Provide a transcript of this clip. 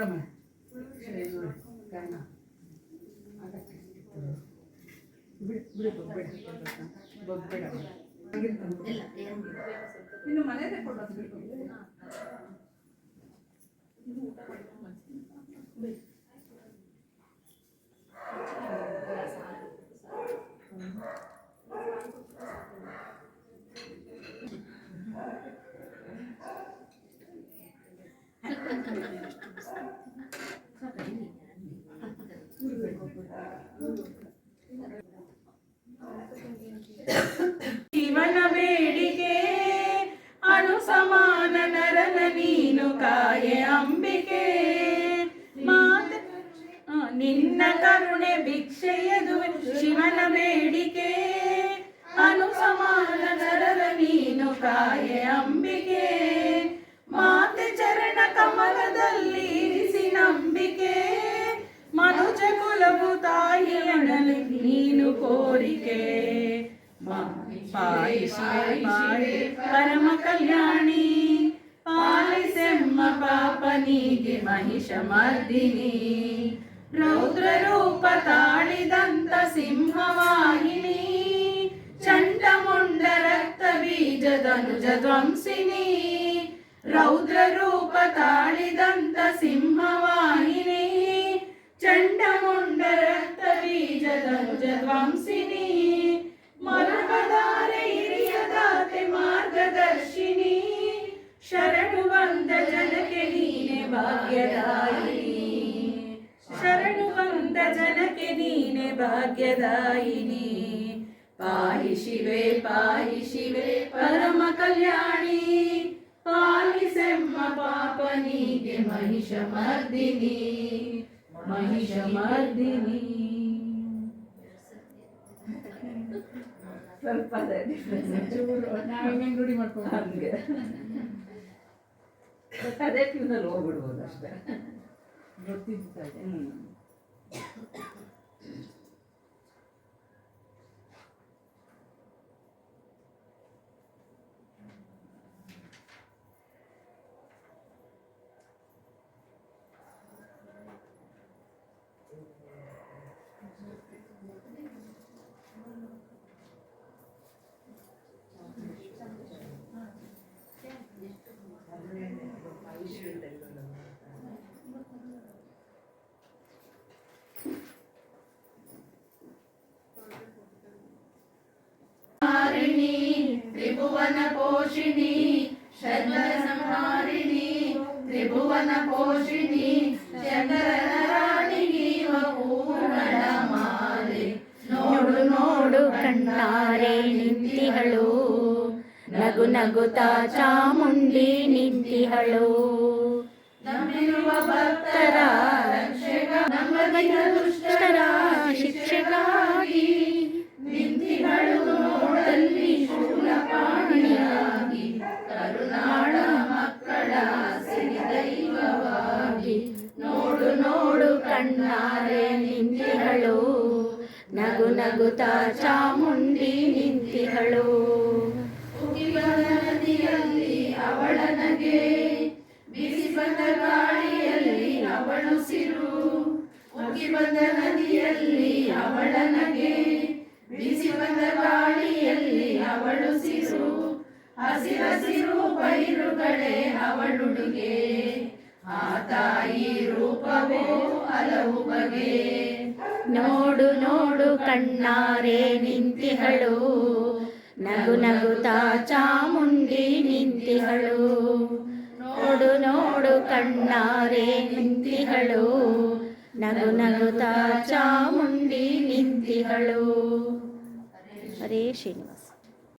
ನೋಡಮ್ಮ ಸರಿ ನೋಡಿ ಕರ್ಣ ಅದಕ್ಕೆ ಬಿಡು ಬಿಡು ಬೊಬ್ಬೇಡ ಬೊಬ್ಬೇಡ ಇನ್ನು ಮನೆಯಲ್ಲೇ ಕೊಡೋದು ಬಿಡು ಶಿವನ ಕಾಯೆ ಅಂಬಿಕೆ. ಮಾತ ನಿನ್ನ ಕರುಣೆ ಭಿಕ್ಷೆಯದು ಶಿವನ ಬೇಡಿಕೆ. ಪಾಯಿಸಿ ಪಾಯಿ ಪರಮ ಕಲ್ಯಾಣಿ. ಪಾಲಿಸೆಮ್ಮ ಪಾಪನಿಗೆ ಮಹಿಷ ಮರ್ದಿನಿ. ರೌದ್ರ ರೂಪ ತಾಳಿದಂತ ಸಿಂಹವಾಹಿನಿ. ಚಂಡಮುಂಡ ರಕ್ತ ಬೀಜದನುಜ ಧ್ವಂಸಿನಿ. ರೌದ್ರ ರೂಪ ತಾಳಿದಂತ ಸಿಂಹವಾಹಿನಿ. ಚಂಡಮುಂಡ ರಕ್ತ ಬೀಜದನುಜ ಧ್ವಂಸಿನಿ. ಭಾಗ್ಯದಾಯಿನಿ ಶರಣು ಬಂದ ಜನಕ್ಕೆ ನೀನೆ ಭಾಗ್ಯದಾಯಿನಿ. ಪಾಯಿ ಶಿವೆ ಪಾಯಿ ಶಿವೆ ಪರಮ ಕಲ್ಯಾಣಿ. ಪಾಲಿಸೆಮ್ಮ ಪಾಪನಿಗೆ ಮಹಿಷ ಮರ್ದಿನಿ. ಮಹಿಷ ಮರ್ದಿನಿ. ಸ್ವಲ್ಪ ರೂಢಿ ಮಾಡ್ಕೊಂಡು But ಅದೇ ಟ್ಯೂನಲ್ಲಿ ಹೋಗ್ಬಿಡ್ಬೋದು ಅಷ್ಟೇ. ಗೊತ್ತಿದ್ದ ಹ್ಞೂ ಪೋಷಿಣಿ ಶಂಕರ ಸಂಹಾರಿಣಿ ತ್ರಿಭುವನ ಪೋಷಿಣಿ ಶಂಕರನ ರಾಣಿ ನೀವ ಪೂರ್ಣಳ ಮಾಲೆ ನೋಡು ನೋಡು ಕಣ್ಣಾರೆ ನಿಂತಿಹಳು ನಗು ನಗುತ್ತಾ ಚಾಮುಂಡಿ ನಿಂತಿಹಳು ನಮ್ಮಿರುವ ಭಕ್ತರ ರಕ್ಷಕ ನಮ್ಮದಿನ ದುಷ್ಟರ ನೋಡು ಕಣ್ಣಾರೆ ನಿಂತಿಹಳು. ನಗು ನಗುತಾ ಚಾಮುಂಡಿ ನಿಂತಿಹಳು. ನದಿಯಲ್ಲಿ ಅವಳ ನಗೆ ಬಿಸಿ ಬಂದ ಗಾಳಿಯಲ್ಲಿ ಅವಳು ಸಿರು. ನದಿಯಲ್ಲಿ ಅವಳ ನಗೆ ಬಿಸಿ ಬಂದ ಗಾಳಿಯಲ್ಲಿ ಅವಳು ಸಿರು. ಹಸಿರಸಿರು ಅವಳುಡುಗೆ ತಾಯಿ ರೂಪವೋ ಹಲವು ಬಗೆ. ನೋಡು ನೋಡು ಕಣ್ಣಾರೆ ನಿಂತಿಹಳು. ನಗು ನಗುತಾ ಚಾಮುಂಡಿ ನಿಂತಿಹಳು. ನೋಡು ನೋಡು ಕಣ್ಣಾರೆ ನಿಂತಿಹಳು. ನಗು ನಗುತಾ ಚಾಮುಂಡಿ ನಿಂತಿಹಳು. ಹರೇ ಶ್ರೀನಿವಾಸ.